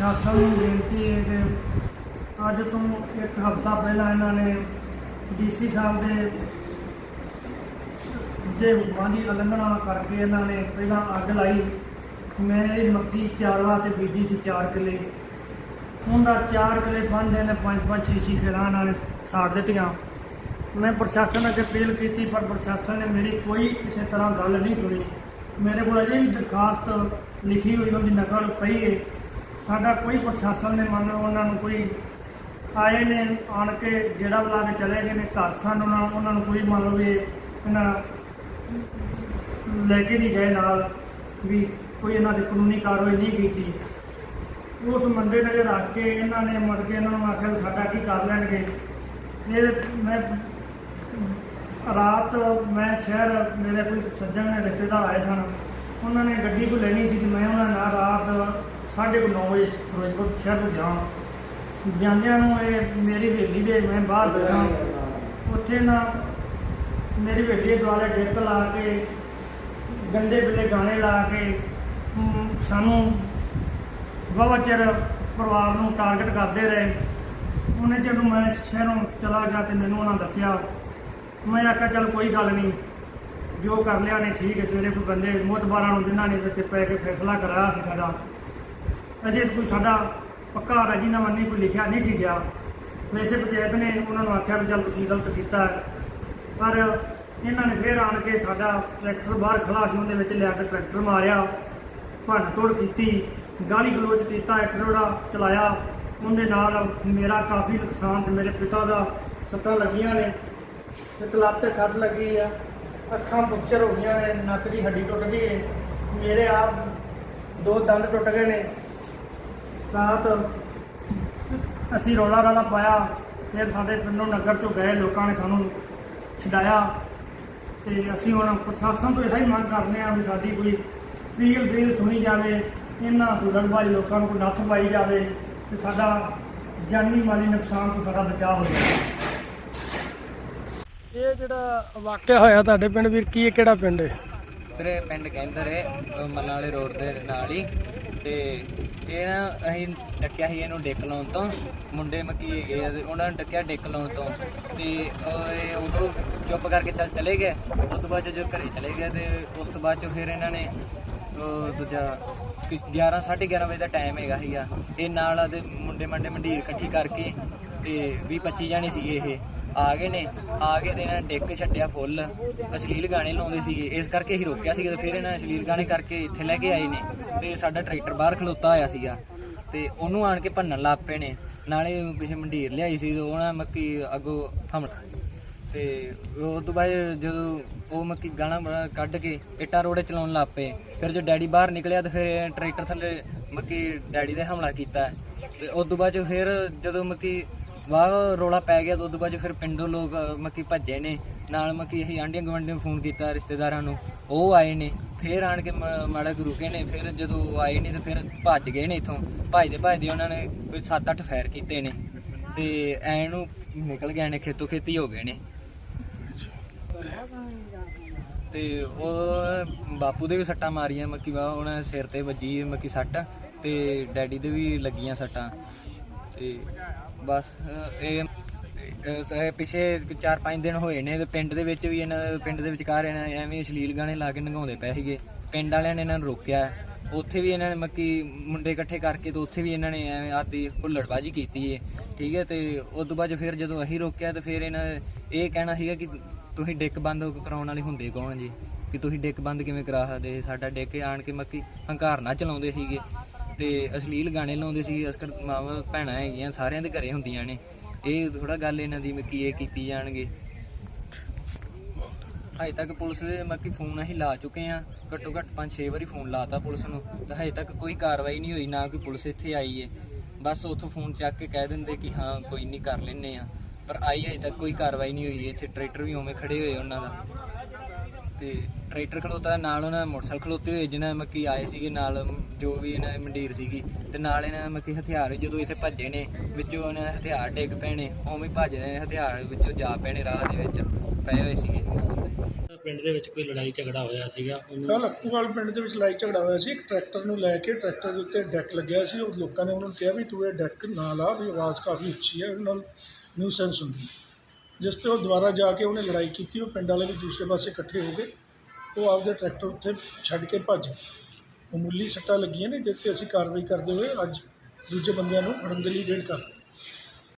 ਪ੍ਰਸ਼ਾਸਨ ਨੂੰ ਬੇਨਤੀ ਹੈ ਕਿ ਅੱਜ ਤੋਂ ਇੱਕ ਹਫ਼ਤਾ ਪਹਿਲਾਂ ਇਹਨਾਂ ਨੇ ਡੀਸੀ ਸਾਹਿਬ ਦੇ ਦੇ ਹੁਕਮਾਂ ਦੀ ਉਲੰਘਣਾ ਕਰਕੇ ਇਹਨਾਂ ਨੇ ਪਹਿਲਾਂ ਅੱਗ ਲਾਈ। ਮੈਂ ਇਹ ਮੱਕੀ ਚਾਰਵਾ ਤੇ ਬੀਜੀ ਸੀ 4 ਕਿੱਲੇ। ਉਹਦਾ 4 ਕਿੱਲੇ ਫੰਡ ਨੇ 5-5 ਛੇ ਖੇਲਾਂ ਇਹਨਾਂ ਨੇ ਸਾੜ ਦਿੱਤੀਆਂ। ਮੈਂ ਪ੍ਰਸ਼ਾਸਨ ਅੱਗੇ ਅਪੀਲ ਕੀਤੀ, ਪਰ ਪ੍ਰਸ਼ਾਸਨ ਨੇ ਮੇਰੀ ਕੋਈ ਕਿਸੇ ਤਰ੍ਹਾਂ ਗੱਲ ਨਹੀਂ ਸੁਣੀ। ਮੇਰੇ ਕੋਲ ਅਜੇ ਵੀ ਦਰਖਾਸਤ ਲਿਖੀ ਹੋਈ ਉਹਦੀ ਨਕਲ ਪਈ ਹੈ ਸਾਡਾ ਕੋਈ ਪ੍ਰਸ਼ਾਸਨ ਨੇ ਮੰਨ ਲਓ ਉਹਨਾਂ ਨੂੰ ਕੋਈ ਆਏ ਨੇ, ਆਣ ਕੇ ਜਿਹੜਾ ਬੁਲਾ ਕੇ ਚਲੇ ਗਏ ਨੇ, ਘਰ ਸਨ ਉਹਨਾਂ ਉਹਨਾਂ ਨੂੰ ਕੋਈ ਮੰਨ ਲਓ ਵੀ ਇਹਨਾਂ ਲੈ ਕੇ ਨਹੀਂ ਗਏ ਨਾਲ, ਵੀ ਕੋਈ ਇਹਨਾਂ ਤੇ ਕਾਨੂੰਨੀ ਕਾਰਵਾਈ ਨਹੀਂ ਕੀਤੀ। ਉਸ ਮੰਦੇ ਨਜ਼ਰ ਰੱਖ ਕੇ ਇਹਨਾਂ ਨੇ ਮਰ ਕੇ ਇਹਨਾਂ ਨੂੰ ਆਖਿਆ ਵੀ ਸਾਡਾ ਕੀ ਕਰ ਲੈਣਗੇ? ਇਹ ਮੈਂ ਰਾਤ ਮੈਂ ਸ਼ਹਿਰ ਮੇਰੇ ਕੋਈ ਸੱਜਣ ਨੇ ਰਿਸ਼ਤੇਦਾਰ ਆਏ ਸਨ, ਉਹਨਾਂ ਨੇ ਗੱਡੀ ਕੋ ਲੈਣੀ ਸੀ ਤੇ ਮੈਂ ਉਹਨਾਂ ਨਾਲ ਰਾਤ 9:30 ਵਜੇ ਫਿਰੋਜ਼ਪੁਰ ਸ਼ਹਿਰ ਨੂੰ ਜਾਵਾਂ ਜਾਂਦਿਆਂ ਨੂੰ ਇਹ ਮੇਰੀ ਹਵੇਲੀ ਦੇ ਮੈਂ ਬਾਹਰ ਬੈਠਾ। ਉੱਥੇ ਨਾ ਮੇਰੀ ਹਵੇਲੀ ਦੇ ਦੁਆਲੇ ਡਿੱਕ ਲਾ ਕੇ, ਗੰਦੇ ਬਿਲੇ ਗਾਣੇ ਲਾ ਕੇ ਸਾਨੂੰ ਵਾਹਵਾ ਚਿਰ ਪਰਿਵਾਰ ਨੂੰ ਟਾਰਗੇਟ ਕਰਦੇ ਰਹੇ। ਉਹਨੇ ਜਦੋਂ ਮੈਂ ਸ਼ਹਿਰੋਂ ਚਲਾ ਗਿਆ ਤੇ ਮੈਨੂੰ ਉਹਨਾਂ ਦੱਸਿਆ, ਮੈਂ ਆਖਿਆ, ਚੱਲ ਕੋਈ ਗੱਲ ਨਹੀਂ। ਜੋ ਕਰ ਲਿਆ ਨੇ ਠੀਕ ਹੈ, ਸਵੇਰੇ ਕੋਈ ਬੰਦੇ ਮੋਤਬਾਰਾਂ ਨੂੰ ਜਿਨ੍ਹਾਂ ਨੇ ਵਿੱਚ ਪੈ ਕੇ ਫੈਸਲਾ ਕਰਾਇਆ ਸੀ ਸਾਡਾ ਅਜੇ ਕੋਈ ਸਾਡਾ ਪੱਕਾ ਰਾਜੀਨਾਮਾ ਨਹੀਂ, ਕੋਈ ਲਿਖਿਆ ਨਹੀਂ ਸੀ ਗਿਆ। ਵੈਸੇ ਪੰਚਾਇਤ ਨੇ ਉਹਨਾਂ ਨੂੰ ਆਖਿਆ ਵੀ ਚੱਲ ਤੁਸੀਂ ਗਲਤ ਕੀਤਾ ਪਰ ਇਹਨਾਂ ਨੇ ਫੇਰ ਆਣ ਕੇ ਸਾਡਾ ਟਰੈਕਟਰ ਬਾਹਰ ਖਲਾਸੂਨ ਦੇ ਵਿੱਚ ਲਿਆ ਕੇ ਟਰੈਕਟਰ ਮਾਰਿਆ, ਭੰਨ ਤੋੜ ਕੀਤੀ, ਗਾਲੀ ਗਲੋਚ ਕੀਤਾ ਐਕਟਰੋੜਾ ਚਲਾਇਆ। ਉਹਦੇ ਨਾਲ ਮੇਰਾ ਕਾਫੀ ਨੁਕਸਾਨ ਤੇ ਮੇਰੇ ਪਿਤਾ ਦਾ ਸੱਟਾਂ ਲੱਗੀਆਂ ਨੇ, ਇੱਕ ਲੱਤ ਤੇ ਸੱਟ ਲੱਗੀ ਆ। ਅੱਖਾਂ ਪੁਕਚਰ ਹੋ ਗਈਆਂ ਨੇ, ਨੱਕ ਦੀ ਹੱਡੀ ਟੁੱਟ ਗਈ ਹੈ ਮੇਰੇ ਆਪ ਦੋ ਦੰਦ ਟੁੱਟ ਗਏ ਨੇ। ਰਾਤ ਅਸੀਂ ਰੌਲਾ ਰਾਲਾ ਪਾਇਆ ਫਿਰ ਸਾਡੇ ਪਿੰਡੋਂ ਨਗਰ ਚੋਂ ਗਏ ਲੋਕਾਂ ਨੇ ਸਾਨੂੰ ਛਡਾਇਆ ਤੇ ਅਸੀਂ ਹੁਣ ਪ੍ਰਸ਼ਾਸਨ ਤੋਂ ਇਹੋ ਮੰਗ ਕਰਦੇ ਹਾਂ ਵੀ ਸਾਡੀ ਕੋਈ ਪੀਲ ਦਿਲ ਸੁਣੀ ਜਾਵੇ ਇਹਨਾਂ ਹੁਲੜਬਾਜ਼ੀ ਲੋਕਾਂ ਨੂੰ ਕੋਈ ਨੱਥ ਪਾਈ ਜਾਵੇ ਤੇ ਸਾਡਾ ਜਾਨੀ ਮਾਲੀ ਨੁਕਸਾਨ ਤੋਂ ਸਾਡਾ ਬਚਾਅ ਹੋ ਜਾਵੇ। ਇਹ ਜਿਹੜਾ ਵਾਕਿਆ ਹੋਇਆ ਤੁਹਾਡੇ ਪਿੰਡ ਵੀਰ ਕੀ ਇਹ ਕਿਹੜਾ ਪਿੰਡ ਹੈ? ਵੀਰੇ ਪਿੰਡ ਕੇਂਦਰ ਹੈ ਮੱਲਾਂ ਵਾਲੇ ਰੋਡ ਦੇ ਨਾਲ ਹੀ। ਤੇ ਇਹ ਨਾ ਅਸੀਂ ਡੱਕਿਆ ਸੀ ਇਹਨੂੰ ਡਿੱਕ ਲਾਉਣ ਤੋਂ। ਮੁੰਡੇ ਮੱਕੀ ਹੈਗੇ ਆ ਤੇ ਉਹਨਾਂ ਨੇ ਡੱਕਿਆ ਡਿੱਕ ਲਾਉਣ ਤੋਂ। ਤੇ ਉਹ ਇਹ ਉਦੋਂ ਚੁੱਪ ਕਰਕੇ ਚੱਲ ਚਲੇ ਗਏ। ਉਸ ਤੋਂ ਬਾਅਦ ਜਦੋਂ ਘਰੇ ਚਲੇ ਗਏ ਤੇ ਉਸ ਤੋਂ ਬਾਅਦ 'ਚੋਂ ਫਿਰ ਇਹਨਾਂ ਨੇ, ਉਹ ਦੂਜਾ ਕਿ 11 11:30 ਵਜੇ ਦਾ ਟਾਈਮ ਹੈਗਾ ਸੀਗਾ। ਇਹ ਨਾਲ ਦੇ ਮੁੰਡੇ ਮੰਡੇ ਮੰਡੀਰ ਇਕੱਠੀ ਕਰਕੇ ਤੇ 20 25 ਜਾਣੇ ਸੀਗੇ ਇਹ। ਆ ਗਏ ਨੇ, ਆ ਕੇ ਤੇ ਇਹਨਾਂ ਨੇ ਡਿੱਕ ਛੱਡਿਆ ਫੁੱਲ। ਅਸ਼ਲੀਲ ਗਾਣੇ ਲਾਉਂਦੇ ਸੀਗੇ। ਇਸ ਕਰਕੇ ਅਸੀਂ ਰੋਕਿਆ ਸੀਗਾ ਤੇ ਫਿਰ ਇਹਨਾਂ ਨੇ ਅਸ਼ਲੀਲ ਗਾਣੇ ਕਰਕੇ ਇੱਥੇ ਲੈ ਕੇ ਆਏ ਨੇ ਤੇ ਸਾਡਾ ਟਰੈਕਟਰ ਬਾਹਰ ਖਲੋਤਾ ਹੋਇਆ ਸੀਗਾ ਤੇ ਉਹਨੂੰ ਆਣ ਕੇ ਭੰਨਣ ਲੱਗ ਪਏ ਨੇ। ਨਾਲੇ ਪਿੱਛੇ ਮੰਡੀਰ ਲਿਆਈ ਸੀ ਤੇ ਉਹਨਾਂ ਮੱਕੀ ਅੱਗੋਂ ਹਮਲਾ ਤੇ ਉਹ ਤੋਂ ਬਾਅਦ ਜਦੋਂ ਉਹ ਮੱਕੀ ਗਾਣਾ ਬੜਾ ਕੱਢ ਕੇ ਇੱਟਾਂ ਰੋੜੇ ਚਲਾਉਣ ਲੱਗ ਪਏ। ਫਿਰ ਜਦੋਂ ਡੈਡੀ ਬਾਹਰ ਨਿਕਲਿਆ ਤਾਂ ਫਿਰ ਟਰੈਕਟਰ ਥੱਲੇ ਮੱਕੀ ਡੈਡੀ ਦੇ ਹਮਲਾ ਕੀਤਾ। ਤੇ ਉਸ ਤੋਂ ਬਾਅਦ 'ਚ ਫਿਰ ਜਦੋਂ ਮੱਕੀ ਵਾਹ ਰੋਲਾ ਪੈ ਗਿਆ ਤੇ ਉਸ ਤੋਂ ਬਾਅਦ 'ਚ ਫਿਰ ਪਿੰਡੋਂ ਲੋਕ ਮੱਕੀ ਭੱਜੇ ਨੇ। ਨਾਲ ਮੱਕੀ ਅਸੀਂ ਆਂਢੀਆਂ ਗਵੰਡੀਆਂ ਨੂੰ ਫੋਨ ਕੀਤਾ, ਰਿਸ਼ਤੇਦਾਰਾਂ ਨੂੰ। ਉਹ ਆਏ ਨੇ। ਫਿਰ ਆਣ ਕੇ ਮ- ਮਾੜਾ ਕੁ ਰੁਕੇ ਨੇ। ਫਿਰ ਜਦੋਂ ਉਹ ਆਏ ਨੇ ਤਾਂ ਫਿਰ ਭੱਜ ਗਏ ਨੇ ਇਥੋਂ। ਭੱਜਦੇ ਭੱਜਦੇ ਉਹਨਾਂ ਨੇ ਕੋਈ 7-8 ਫਾਇਰ ਕੀਤੇ ਨੇ। ਤੇ ਐ ਨੂੰ ਨਿਕਲ ਗਏ ਨੇ, ਖੇਤੋਂ ਖੇਤੀ ਹੋ ਗਏ ਨੇ। ਤੇ ਉਹ ਬਾਪੂ ਦੇ ਵੀ ਸੱਟਾਂ ਮਾਰੀਆਂ ਮੱਕੀ ਵਾ ਉਹਨਾਂ ਸਿਰ ਤੇ ਵੱਜੀ ਮੱਕੀ ਸੱਟ। ਤੇ ਡੈਡੀ ਦੇ ਵੀ ਲੱਗੀਆਂ ਸੱਟਾਂ। ਤੇ ਬਸ ਇਹ ਅਹ, ਇਹ ਪਿਛੇ 4-5 ਦਿਨ ਹੋਏ ਨੇ ਤੇ ਪਿੰਡ ਦੇ ਵਿੱਚ ਵੀ ਇਹਨਾਂ ਪਿੰਡ ਦੇ ਵਿਚਕਾਰ ਇਹਨਾਂ ਐਵੇਂ ਅਸ਼ਲੀਲ ਗਾਣੇ ਲਾ ਕੇ ਨਗਾਉਂਦੇ ਪਏ ਸੀਗੇ। ਪਿੰਡ ਵਾਲਿਆਂ ਨੇ ਇਹਨਾਂ ਨੂੰ ਰੋਕਿਆ। ਉੱਥੇ ਵੀ ਇਹਨਾਂ ਨੇ ਮੱਕੀ ਮੁੰਡੇ ਇਕੱਠੇ ਕਰਕੇ ਤੇ ਉੱਥੇ ਵੀ ਇਹਨਾਂ ਨੇ ਐਵੇਂ ਆਦੀ ਹੁੱਲੜਬਾਜੀ ਕੀਤੀ ਏ। ਠੀਕ ਹੈ ਤੇ ਉਸ ਤੋਂ ਬਾਅਦ ਫਿਰ ਜਦੋਂ ਅਸੀਂ ਰੋਕਿਆ ਤੇ ਫਿਰ ਇਹਨਾਂ ਇਹ ਕਹਿਣਾ ਸੀਗਾ ਕਿ ਤੁਸੀਂ ਡਿੱਕ ਬੰਦ ਕਰਾਉਣ ਵਾਲੇ ਹੁੰਦੇ ਕੌਣ ਜੀ? ਕਿ ਤੁਸੀਂ ਡਿੱਕ ਬੰਦ ਕਿਵੇਂ ਕਰਾ ਸਕਦੇ? ਸਾਡਾ ਡਿੱਕ ਆਣ ਕੇ ਮੱਕੀ ਹੰਕਾਰ ਨਾ ਚਲਾਉਂਦੇ ਸੀਗੇ। ਤੇ ਅਸ਼ਲੀਲ ਗਾਣੇ ਲਾਉਂਦੇ ਸੀ, ਅਸਕਰ ਮਾਵਾਂ, ਭੈਣਾਂ ਹੈਗੀਆਂ, ਸਾਰਿਆਂ ਦੇ ਘਰੇ ਹੁੰਦੀਆਂ ਨੇ। ਇਹ ਥੋੜਾ ਗੱਲ ਇਹਨਾਂ ਦੀ ਮੱਕੀ ਇਹ ਕੀਤੀ ਜਾਣਗੇ। ਹਜੇ ਤੱਕ ਪੁਲਿਸ ਦੇ ਮੱਕੀ ਫੋਨ ਅਸੀਂ ਲਾ ਚੁੱਕੇ ਆ ਘੱਟੋ ਘੱਟ 5-6 ਵਾਰੀ ਫੋਨ ਲਾਤਾ ਪੁਲਿਸ ਨੂੰ। ਤਾਂ ਹਜੇ ਤੱਕ ਕੋਈ ਕਾਰਵਾਈ ਨਹੀਂ ਹੋਈ, ਨਾ ਕੋਈ ਪੁਲਿਸ ਇੱਥੇ ਆਈ ਏ। ਬਸ ਉੱਥੋਂ ਫੋਨ ਚੱਕ ਕੇ ਕਹਿ ਦਿੰਦੇ ਕਿ ਹਾਂ, ਕੋਈ ਨਹੀਂ ਕਰ ਲੈਨੇ ਆ ਪਰ ਆਈ ਹਜੇ ਤੱਕ ਕੋਈ ਕਾਰਵਾਈ ਨਹੀਂ ਹੋਈ, ਇੱਥੇ ਟਰੈਕਟਰ ਵੀ ਉਵੇਂ ਖੜੇ ਹੋਏ ਉਹਨਾਂ ਦਾ। ਤੇ ਟਰੈਕਟਰ ਖਲੋਤਾ ਨਾਲ ਉਹਨਾਂ ਦੇ ਮੋਟਰਸਾਈਕਲ ਖਲੋਤੇ ਹੋਏ ਜਿਨ੍ਹਾਂ ਮੱਕੀ ਆਏ ਸੀਗੇ ਨਾਲ ਜੋ ਵੀ ਇਹਨਾਂ ਦੀ ਮੰਡੀਰ ਸੀਗੀ ਤੇ ਨਾਲ ਇਹਨਾਂ ਦੇ ਮੱਕੀ ਹਥਿਆਰ ਜਦੋਂ ਇੱਥੇ ਭੱਜੇ ਨੇ ਵਿੱਚੋਂ ਉਹਨਾਂ ਦੇ ਹਥਿਆਰ ਡਿੱਗ ਪਏ ਨੇ ਉਵੇਂ ਭੱਜਦੇ ਨੇ ਹਥਿਆਰ ਵਿੱਚੋਂ ਜਾ ਪਏ ਨੇ ਰਾਹ ਦੇ ਵਿੱਚ ਪਏ ਹੋਏ ਸੀਗੇ। ਪਿੰਡ ਦੇ ਵਿੱਚ ਕੋਈ ਲੜਾਈ ਝਗੜਾ ਹੋਇਆ ਸੀਗਾ? ਉਹਨੂੰ ਕੱਲ੍ਹ ਅੱਕੂਵਾਲ ਪਿੰਡ ਦੇ ਵਿੱਚ ਲੜਾਈ ਝਗੜਾ ਹੋਇਆ ਸੀ ਇੱਕ ਟਰੈਕਟਰ ਨੂੰ ਲੈ ਕੇ ਟਰੈਕਟਰ ਦੇ ਉੱਤੇ ਡੈਕ ਲੱਗਿਆ ਸੀ ਉਹ ਲੋਕਾਂ ਨੇ ਉਹਨਾਂ ਨੂੰ ਕਿਹਾ ਵੀ ਤੂੰ ਇਹ ਡੈਕ ਨਾ ਲਾ ਵੀ ਆਵਾਜ਼ ਕਾਫੀ ਉੱਚੀ ਹੈ ਇਹਦੇ ਨਾਲ ਨਿਊਸੈਂਸ ਹੁੰਦੀ ਜਿਸ ਤੇ ਉਹ ਦੁਬਾਰਾ ਜਾ ਕੇ ਉਹਨੇ ਲੜਾਈ ਕੀਤੀ, ਉਹ ਪਿੰਡ ਵਾਲੇ ਵੀ ਦੂਸਰੇ ਪਾਸੇ ਇਕੱਠੇ ਹੋ ਗਏ। ਉਹ ਆਪਦੇ ਟਰੈਕਟਰ ਉੱਥੇ ਛੱਡ ਕੇ ਭੱਜ ਗਏ। ਮਾਮੂਲੀ ਸੱਟਾਂ ਲੱਗੀਆਂ ਨੇ, ਜਿਸ ਤੇ ਅਸੀਂ ਕਾਰਵਾਈ ਕਰਦੇ ਹੋਏ ਅੱਜ ਦੂਜੇ ਬੰਦਿਆਂ ਨੂੰ ਫੜਨ ਦੇ ਲਈ ਰੇਡ ਕਰ ਰਹੇ